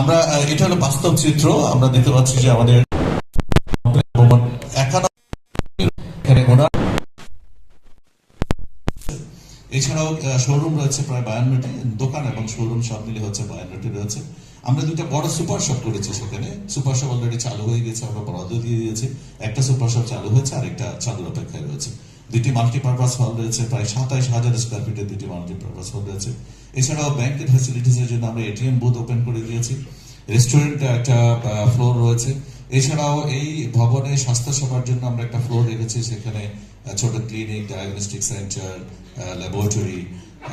আমরা এটা হলো বাস্তব চিত্র। আমরা দেখতে পাচ্ছি যে আমাদের এছাড়াও শোরুম রয়েছে প্রায় বায়ান্নটি দোকান এবং শোরুম সব মিলে হচ্ছে বায়ান্নটি রয়েছে। আমরা দুইটা বড় সুপার শপ করেছি সেখানে। সুপার শপ অলরেডি চালু হয়ে গেছে, আমরা বরাদ্দ দিয়ে দিয়েছি। একটা সুপার শপ চালু হয়েছে আর একটা চালুর অপেক্ষায় রয়েছে। দুইটি মাল্টিপারপাস হল রয়েছে, প্রায় সাতাইশ হাজার স্কোয়ার ফিটের দুইটি মাল্টিপারপাস হল রয়েছে। এছাড়াও ব্যাংকের ফ্যাসিলিটিস এর জন্য আমরা এটিএম বুথ ওপেন করে দিয়েছি। রেস্টুরেন্ট একটা ফ্লোর রয়েছে। এছাড়াও এই ভবনে স্বাস্থ্য সেবার জন্য আমরা একটা ফ্লোর রেখেছি, সেখানে ছোট ক্লিনিক ডায়াগনস্টিক সেন্টার ল্যাবরেটরি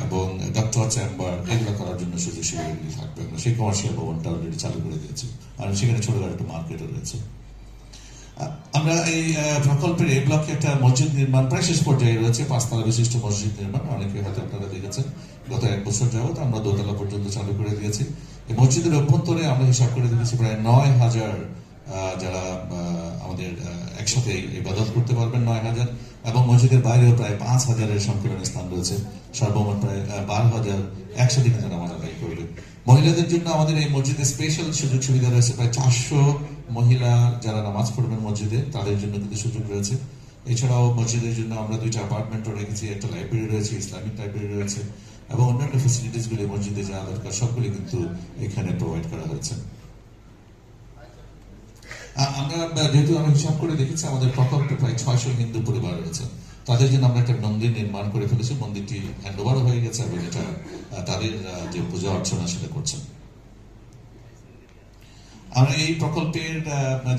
এবং ডক্টর চেম্বার এগুলো করার জন্য সুযোগ সুবিধাগুলি থাকবে। সেই কমার্শিয়াল ভবনটা অলরেডি চালু করে দিয়েছি। আর সেখানে ছোটখাটো একটা মার্কেটও রয়েছে। আমরা এই প্রকল্পের এই ব্লকে একটা মসজিদ নির্মাণ প্রায় শেষ পর্যায়ে রয়েছে, পাঁচতলা বিশিষ্ট মসজিদ নির্মাণ। অনেকে হয়তো আপনারা দেখেছেন, গত এক বছর যাবত আমরা দোতলা পর্যন্ত চালু করে দিয়েছি। এই মসজিদের অভ্যন্তরে আমরা হিসাব করে দিয়েছি প্রায় নয় হাজার যারা আমাদের একসাথে ইবাদত করতে পারবেন নয় হাজার, এবং মসজিদের বাইরেও প্রায় পাঁচ হাজারের সংকলন স্থান রয়েছে। সর্বমোট প্রায় বারো হাজার একসাথে কিন্তু নামাজ আদায় করবে। মহিলাদের জন্য আমাদের এই মসজিদে স্পেশাল সুযোগ সুবিধা রয়েছে প্রায় চারশো মহিলা যারা নামাজ পড়বেন মসজিদে, তাদের জন্য কিন্তু সুযোগ রয়েছে। এছাড়াও মসজিদের জন্য আমরা দুইটা অ্যাপার্টমেন্টও রেখেছি, একটা লাইব্রেরি রয়েছে, ইসলামিক লাইব্রেরি রয়েছে, এবং অন্যান্য ফেসিলিটিস গুলি মসজিদে যা দরকার, সবগুলি কিন্তু এখানে প্রোভাইড করা হয়েছে। আমরা যেহেতু আমি হিসাব করে দেখেছি, আমাদের প্রকল্পে প্রায় ছয়শো হিন্দু পরিবার রয়েছে। তাদের জন্য আমরা একটা মন্দির নির্মাণ করে ফেলেছি। মন্দিরটি হ্যান্ড ওভারও হয়ে গেছে এবং এটা তাদের যে পূজা অর্চনা সেটা করছেন আমরা এই প্রকল্পের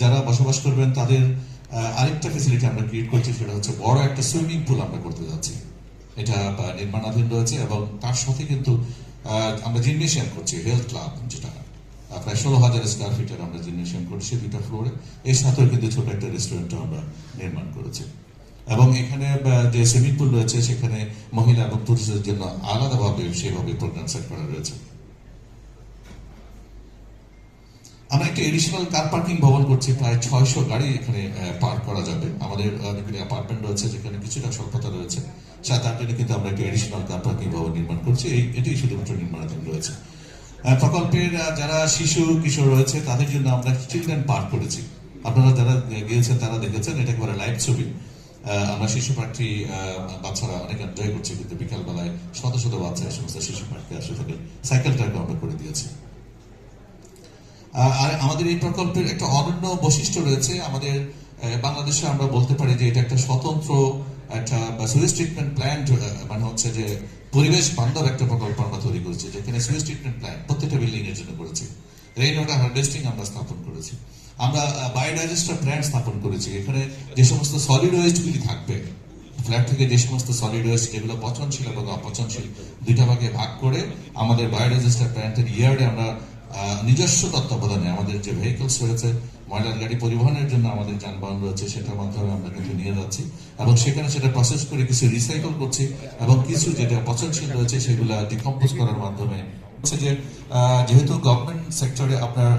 যারা বসবাস করবেন, তাদের আরেকটা ফেসিলিটি আমরা ক্রিয়েট করছি, সেটা হচ্ছে বড় একটা সুইমিং পুল আমরা করতে যাচ্ছি। এটা নির্মাণাধীন রয়েছে এবং তার সাথে কিন্তু আমরা জিমনেশিয়াম করছি হেলথ ক্লাব যেটা প্রায় ষোলো হাজার স্কোয়ার ফিটের আমরা জিমনেশিয়াম করছি দুইটা ফ্লোরে এর সাথেও কিন্তু ছোট একটা রেস্টুরেন্টও আমরা নির্মাণ করেছি। এবং এখানে যে সুইমিং পুল রয়েছে, সেখানে মহিলা এবং পুরুষদের জন্য আলাদাভাবে সেভাবে প্রোগ্রাম সেট করা রয়েছে আমরা একটা এডিশনাল কার পার্কিং ভবন করছি? প্রায় ছয়শো গাড়ি এখানে পার্ক করা যাবে। আমাদের অনেকগুলি অ্যাপার্টমেন্ট রয়েছে, যেখানে কিছুটা স্বল্পতা রয়েছে। সাত আট জন্য কিন্তু আমরা একটা এডিশনাল কার পার্কিং ভবন নির্মাণ করছি। এই এটি শুধুমাত্র নির্মাণাধীন রয়েছে। প্রকল্পের যারা শিশু, কিশোর রয়েছে, তাদের জন্য আমরা চিলড্রেন পার্ক করেছি। আপনারা যারা গিয়েছেন, তারা দেখেছেন, এটা একেবারে লাইভ ছবি। আমরা শিশু পার্কটি বাচ্চারা অনেক এনজয় করছে, কিন্তু বিকালবেলায় শত শত বাচ্চা, এই সমস্ত শিশু পার্কে আসে থাকে। সাইকেলটাকে আমরা করে দিয়েছি। আর আমাদের এই প্রকল্পের একটা অনন্য বৈশিষ্ট্য রয়েছে। আমাদের বাংলাদেশে আমরা বলতে পারি যে এটা একটা স্বতন্ত্র একটা সুইচ ট্রিটমেন্ট প্ল্যান্ট মানে হচ্ছে যে পরিবেশ বান্ধব একটা প্রকল্প আমরা তৈরি করেছি, যেখানে সুইচ ট্রিটমেন্ট প্ল্যান্ট প্রত্যেকটা বিল্ডিং এর জন্য করেছি। রেইন ওয়াটার হারভেস্টিং আমরা স্থাপন করেছি। আমরা বায়োডাইজেস্টার প্ল্যান্ট স্থাপন করেছি। এখানে যে সমস্ত সলিড ওয়েস্টগুলি থাকবে ফ্ল্যাট থেকে যে সমস্ত সলিড ওয়েস্ট যেগুলো পচনশীল এবং অপচনশীল, দুইটা ভাগে ভাগ করে আমাদের বায়োডাইজেস্টার প্ল্যান্টের ইয়ার্ডে আমরা নিজস্ব তত্ত্বাবধানে আমাদের যে ভেহিকলস রয়েছে, ময়লার গাড়ি পরিবহনের জন্য আমাদের যানবাহন রয়েছে, সেটার মাধ্যমে আমরা কিন্তু নিয়ে যাচ্ছি এবং সেখানে সেটা প্রসেস করে কিছু রিসাইকেল করছি এবং কিছু যেটা পচনশীল রয়েছে সেগুলো ডিকম্পোজ করার মাধ্যমে হচ্ছে যে যেহেতু গভর্নমেন্ট সেক্টরে আপনার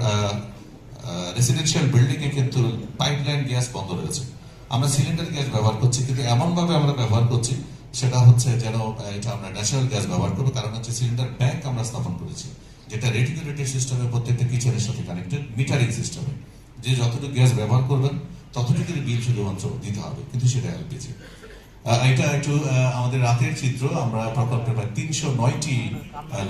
রেসিডেন্সিয়াল বিল্ডিং এ কিন্তু পাইপলাইন গ্যাস বন্ধ রয়েছে। আমরা সিলিন্ডার গ্যাস ব্যবহার করছি, কিন্তু এমন ভাবে আমরা ব্যবহার করছি, সেটা হচ্ছে যেন এটা আমরা ন্যাচারাল গ্যাস ব্যবহার করব, কারণ হচ্ছে সিলিন্ডার ব্যাংক আমরা স্থাপন করেছি। যেটা রেটিকুলেটেড সিস্টেমে প্রত্যেকটা কিচেনের সাথে কানেক্টেড মিটারিং সিস্টেমে যে যতটুকু গ্যাস ব্যবহার করবেন ততটুকু বিল শুধুমাত্র দিতে হবে কিন্তু সেটা এলপিজি এটা একটু আমাদের রাতের চিত্র আমরা প্রকল্পে প্রায় তিনশো নয়টি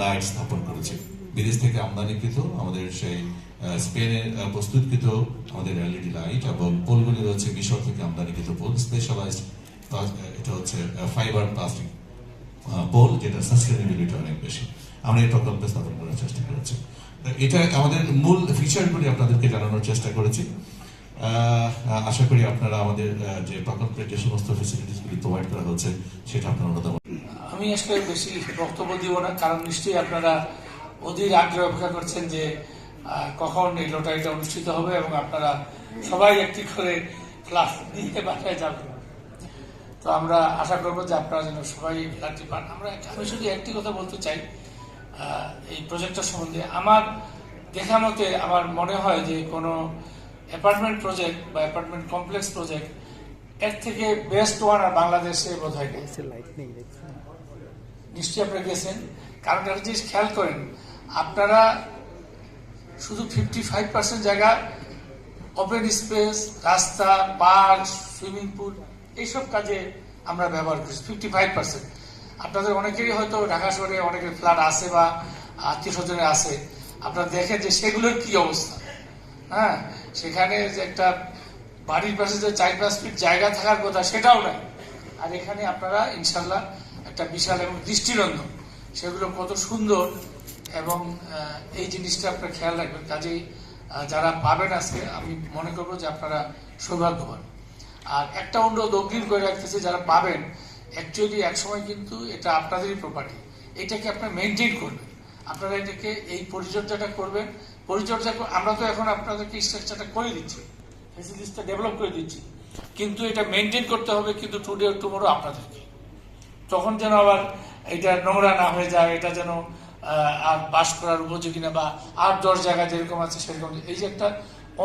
লাইট স্থাপন করেছি। বিদেশ থেকে আমদানিকৃত আমাদের সেই আহ, স্পেনের প্রস্তুতকৃত আমাদের এলইডি লাইট এবং পোলগুলি রয়েছে মিশর থেকে আমদানিকৃত পোল স্পেশালাইজড এটা হচ্ছে ফাইবার প্লাস্টিক পোল যেটা সাস্টেনেবিলিটি অনেক বেশি। আমরা এই প্রকল্পে স্থাপন করার চেষ্টা করেছি। এটা আমাদের মূল ফিচারগুলি আপনাদেরকে জানানোর চেষ্টা করেছি। আশা করি আপনারা আমাদের যে প্রকল্পের যে সমস্ত ফেসিলিটিসগুলি প্রোভাইড করা হচ্ছে, সেটা আপনারা অনুধাবন আমি আসলে বেশি বক্তব্য দিব না, কারণ নিশ্চয়ই আপনারা অধীর আগ্রহ অপেক্ষা করছেন যে কখন এই লটারিটা অনুষ্ঠিত হবে এবং আপনারা সবাই একটি করে ক্লাস দিয়ে বাসায় যাবেন তো আমরা আশা করব যে আপনারা যেন সবাই লটারি পান। আমরা, আমি শুধু একটি কথা বলতে চাই এই প্রজেক্টটা সম্বন্ধে আমার দেখা মতে আমার মনে হয় যে কোনো অ্যাপার্টমেন্ট প্রজেক্ট বা অ্যাপার্টমেন্ট কমপ্লেক্স প্রজেক্ট এর থেকে বেস্ট ওয়ান আর বাংলাদেশে বোধ হয় নিশ্চয়ই আপনারা গেছেন। কারণ একটা জিনিস খেয়াল করেন আপনারা শুধু ফিফটি ফাইভ পার্সেন্ট জায়গা ওপেন স্পেস রাস্তা পার্ক সুইমিং পুল এইসব কাজে আমরা ব্যবহার করছি ফিফটি ফাইভ পার্সেন্ট আপনাদের অনেকেরই হয়তো ঢাকা শহরে অনেকের ফ্ল্যাট আছে বা আত্মীয় স্বজনের আছে। আপনারা দেখেন যে সেগুলোর কি অবস্থা। হ্যাঁ? সেখানে যে একটা বাড়ির পাশে যে চার পাঁচ ফিট জায়গা থাকার কথা সেটাও নাই। আর এখানে আপনারা ইনশাল্লাহ একটা বিশাল এবং দৃষ্টিনন্দন। সেগুলো কত সুন্দর এবং এই জিনিসটা আপনারা খেয়াল রাখবেন। কাজেই যারা পাবেন আজকে, আমি মনে করব যে আপনারা সৌভাগ্যবান। আর একটা অনুরোধ অগ্রিম করে রাখতেছে, যারা পাবেন অ্যাকচুয়ালি একসময় কিন্তু এটা আপনাদেরই প্রপার্টি এটাকে আপনারা মেনটেন করবেন। আপনারা এটাকে এই পরিচর্যাটা করবেন। পরিচর্যা আমরা তো এখন আপনাদেরকে স্ট্রাকচারটা করে দিচ্ছি। ফেসিলিটিসটা ডেভেলপ করে দিচ্ছি। কিন্তু এটা মেনটেন করতে হবে কিন্তু টুডে টুমোরো আপনাদেরকে। তখন যেন আবার এটা নোংরা না হয়ে যায়, এটা যেন আর বাস করার উপযোগী না বা আর দশ জায়গা যেরকম আছে সেরকম। এই যে একটা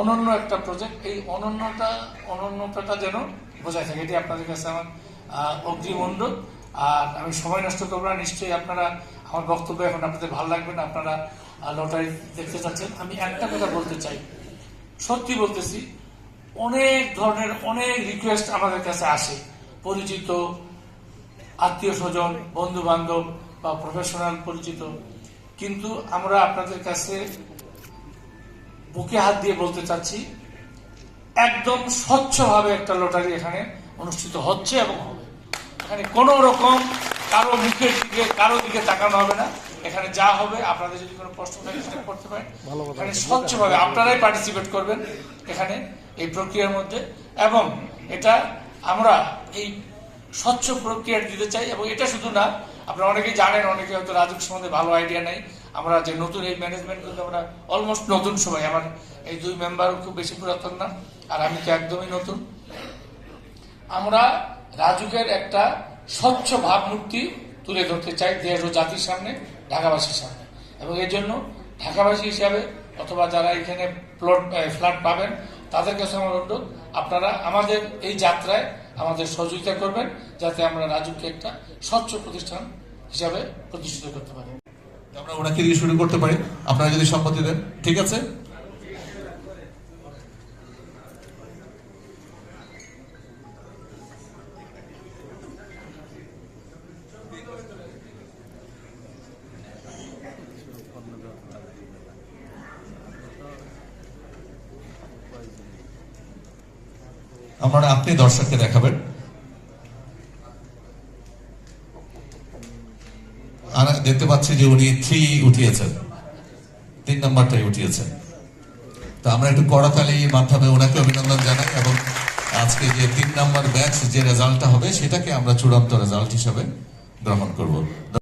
অনন্য একটা প্রজেক্ট এই অনন্যটা অনন্যতাটা যেন বোঝায় থাকে। এটি আপনাদের কাছে আমার অনুরোধ আর আমি সময় নষ্ট করব না, নিশ্চয়ই আপনারা আমার বক্তব্য এখন আপনাদের ভালো লাগবে না, আপনারা লটারি দেখতে চাচ্ছেন আমি একটা কথা বলতে চাই। সত্যি বলতেছি, অনেক ধরনের অনেক রিকোয়েস্ট আমাদের কাছে আসে। পরিচিত আত্মীয় স্বজন বন্ধু বান্ধব বা প্রফেশনাল পরিচিত। কিন্তু আমরা আপনাদের কাছে বুকে হাত দিয়ে বলতে চাচ্ছি, একদম স্বচ্ছভাবে একটা লটারি এখানে অনুষ্ঠিত হচ্ছে এবং এখানে কোনো রকম কারও মুখের দিকে কারও দিকে তাকানো হবে না। এখানে যা হবে আপনাদের যদি কোনো প্রশ্ন থাকে সেটা করতে পারেন। এখানে স্বচ্ছভাবে আপনারাই পার্টিসিপেট করবেন এখানে এই প্রক্রিয়ার মধ্যে। এবং এটা আমরা এই স্বচ্ছ প্রক্রিয়া দিতে চাই এবং এটা শুধু না আপনারা অনেকেই জানেন অনেকে হয়তো রাজুক সম্বন্ধে ভালো আইডিয়া নেই। আমরা যে নতুন এই ম্যানেজমেন্ট কিন্তু আমরা অলমোস্ট নতুন সবাই। আমার এই দুই মেম্বার খুব বেশি পুরাতন না আর আমি তো একদমই নতুন। আমরা রাজুকের একটা স্বচ্ছ ভাবমূর্তি তুলে ধরতে চাই দেশ ও জাতির সামনে, ঢাকাবাসীর সামনে। এবং এর জন্য ঢাকাবাসী হিসাবে অথবা যারা এখানে প্লট ফ্ল্যাট পাবেন, তাদের কাছে আমার অনুরোধ, আপনারা আমাদের এই যাত্রায় আমাদের সহযোগিতা করবেন, যাতে আমরা রাজুকে একটা স্বচ্ছ প্রতিষ্ঠান হিসাবে প্রতিষ্ঠিত করতে পারি। আমরা ওনাকে দিয়ে শুরু করতে পারি। আপনারা যদি সম্মতি দেন, ঠিক আছে? আপনারা আপনি দর্শককে দেখাবেন। আর দেখতে পাচ্ছি যে উনি থ্রি উঠিয়েছেন। তিন নম্বরটাই উঠিয়েছেন। তো আমরা একটু করতালির মাধ্যমে ওনাকে অভিনন্দন জানাই এবং আজকে যে তিন নম্বর ব্যাচ যে রেজাল্টটা হবে, সেটাকে আমরা চূড়ান্ত রেজাল্ট হিসাবে গ্রহণ করব।